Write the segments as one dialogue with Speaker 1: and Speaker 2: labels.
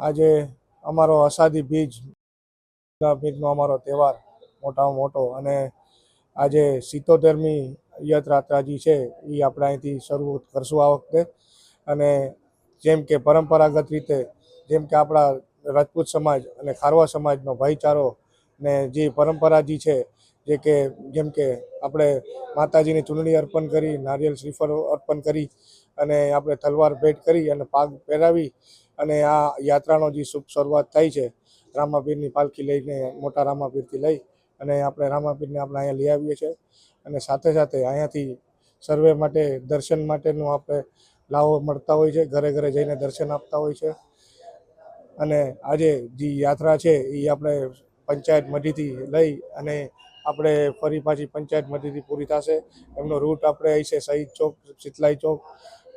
Speaker 1: આજે અમારો અષાઢી બીજ બીજનો અમારો તહેવાર મોટામાં મોટો અને આજે સિત્તોતેરમી યથયાત્રાજી છે એ આપણે અહીંથી શરૂ કરશું આ વખતે. અને જેમ કે પરંપરાગત રીતે, જેમ કે આપણા રાજપૂત સમાજ અને ખારવા સમાજનો ભાઈચારો ને જે પરંપરાજી છે, જે કે, જેમ કે આપણે માતાજીની ચૂંટણી અર્પણ કરી નારિયેલ શ્રીફળ અર્પણ કરી અને આપણે તલવાર ભેટ કરી અને પાગ પહેરાવી અને આ યાત્રાનો જે શુભ શરૂઆત થાય છે, રામાપીરની પાલખી લઈને મોટા રામાપીરથી લઈ અને આપણે રામાપીરને આપણે અહીંયા લઈ આવીએ છીએ. અને સાથે સાથે અહીંયાથી સર્વે માટે, દર્શન માટેનું આપણે લાવો મળતા હોય છે, ઘરે ઘરે જઈને દર્શન આપતા હોય છે. અને આજે જે યાત્રા છે એ આપણે પંચાયત મઢીથી લઈ અને આપણે ફરી પાછી પંચાયત મઢીથી પૂરી થશે. એમનો રૂટ આપણે અહીં છે શહીદ ચોક શીતલાઈ ચોક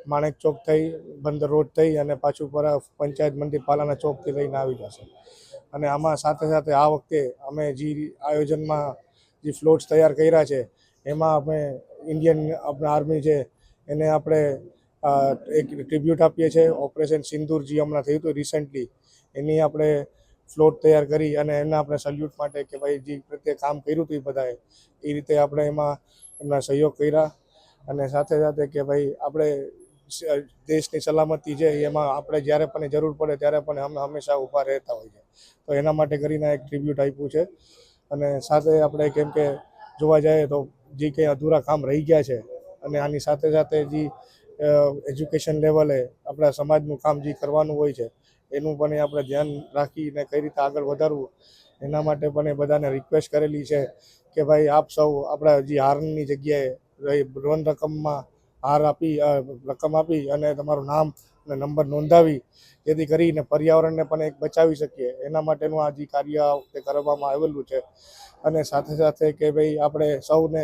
Speaker 1: માણેક ચોક થઈ, બંદર રોડ થઈ અને પાછું પર પંચાયત મંદિર પાલાના ચોકથી લઈને આવી જશે. અને આમાં સાથે સાથે આ વખતે અમે જે આયોજનમાં જે ફ્લોટ્સ તૈયાર કર્યા છે, એમાં અમે ઇન્ડિયન આપણા આર્મી છે, એને આપણે એક ટ્રિબ્યુટ આપીએ છીએ. ઓપરેશન સિંદૂર જે હમણાં થયું હતું રિસન્ટલી એની આપણે ફ્લોટ તૈયાર કરી અને એના આપણે સલ્યુટ માટે કે ભાઈ જે પ્રત્યે કામ કર્યું હતું એ બધાએ, એ રીતે આપણે એમાં એમના સહયોગ કર્યા. અને સાથે સાથે કે ભાઈ આપણે દેશની સલામતી છે, એમાં આપણે જ્યારે પણ જરૂર પડે ત્યારે પણ અમે હંમેશા ઊભા રહેતા હોઈએ તો એના માટે કરીને એક ટ્રિબ્યુટ આપ્યું છે. અને સાથે આપણે કેમ કે જોવા જઈએ તો જે કંઈ અધૂરા કામ રહી ગયા છે અને આની સાથે સાથે જે એજ્યુકેશન લેવલે આપણા સમાજનું કામ જે કરવાનું હોય છે, એનું પણ આપણે ધ્યાન રાખીને કઈ રીતે આગળ વધારવું, એના માટે પણ એ બધાને રિક્વેસ્ટ કરેલી છે કે ભાઈ આપ સૌ આપણા જે હારની જગ્યાએ લોન રકમમાં હાર આપી રકમ આપી અને તમારું નામ અને નંબર નોંધાવી, જેથી કરીને પર્યાવરણને પણ એક બચાવી શકીએ. એના માટેનું આ જે કાર્ય તે કરવામાં આવેલું છે. અને સાથે સાથે કે ભાઈ આપણે સૌને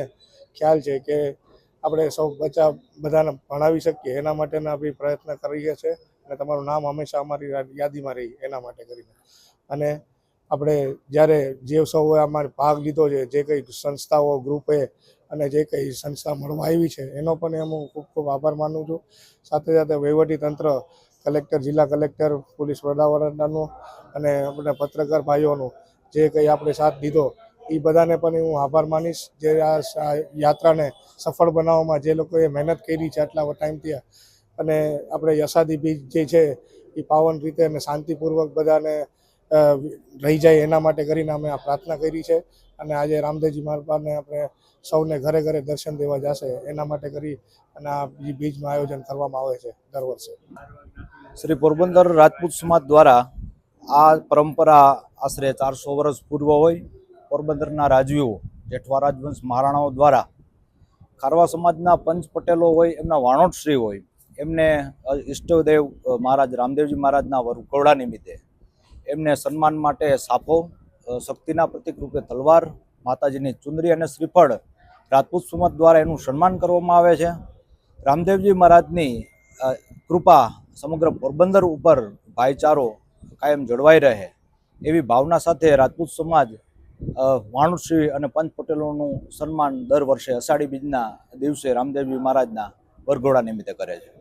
Speaker 1: ખ્યાલ છે કે આપણે સૌ બચાવ બધાને ભણાવી શકીએ. એના માટેના બી પ્રયત્ન કરીએ છીએ અને તમારું નામ હંમેશા અમારી યાદીમાં રહી એના માટે કરીને. અને આપણે જ્યારે જે સૌએ આમાં ભાગ લીધો છે, જે કંઈ સંસ્થાઓ, ગ્રુપે અને જે કંઈ સંસ્થા મળવા આવી છે, એનો પણ હું ખૂબ ખૂબ આભાર માનું છું. સાથે સાથે તંત્ર, કલેક્ટર, જિલ્લા કલેક્ટર, પોલીસ વડાવડાનું અને આપણે પત્રકાર ભાઈઓનું જે કંઈ આપણે સાથ દીધો, એ બધાને પણ હું આભાર માનીશ. જે આ યાત્રાને સફળ બનાવવામાં જે લોકોએ મહેનત કરી છે આટલા ટાઈમથી અને આપણે યશાદી બીજ જે છે, એ પાવન રીતે અને શાંતિપૂર્વક બધાને રહી જાય એના માટે કરીને અમે આ પ્રાર્થના કરી છે. અને આજે રામદેવજી મારપાને આપણે સૌને ઘરે ઘરે દર્શન દેવા જશે એના માટે કરી અને આ જે બીજનું આયોજન કરવામાં આવે છે દર વર્ષે.
Speaker 2: શ્રી પોરબંદર રાજપૂત સમાજ દ્વારા આ પરંપરા આશરે ચારસો વર્ષ પૂર્વ હોય પોરબંદરના રાજવીઓ જેઠવા રાજવંશ મહારાણાઓ દ્વારા ખારવા સમાજના પંચ પટેલો હોય, એમના વાણોટશ્રી હોય, એમને ઈષ્ટદેવ મહારાજ રામદેવજી મહારાજના વરઘોડા નિમિત્તે એમને સન્માન માટે સાફો શક્તિના પ્રતિક રૂપે તલવાર, માતાજીની ચુંદરી અને શ્રીફળ રાજપૂત સુમત દ્વારા એનું સન્માન કરવામાં આવે છે. રામદેવજી મહારાજની કૃપા સમગ્ર પોરબંદર ઉપર ભાઈચારો કાયમ જળવાઈ રહે. એવી ભાવના સાથે રાજપૂત સમાજ વાણુશ્રી અને પંચ પટેલોનું સન્માન દર વર્ષે અષાઢી બીજના દિવસે રામદેવજી મહારાજના વરઘોડા નિમિત્તે કરે છે.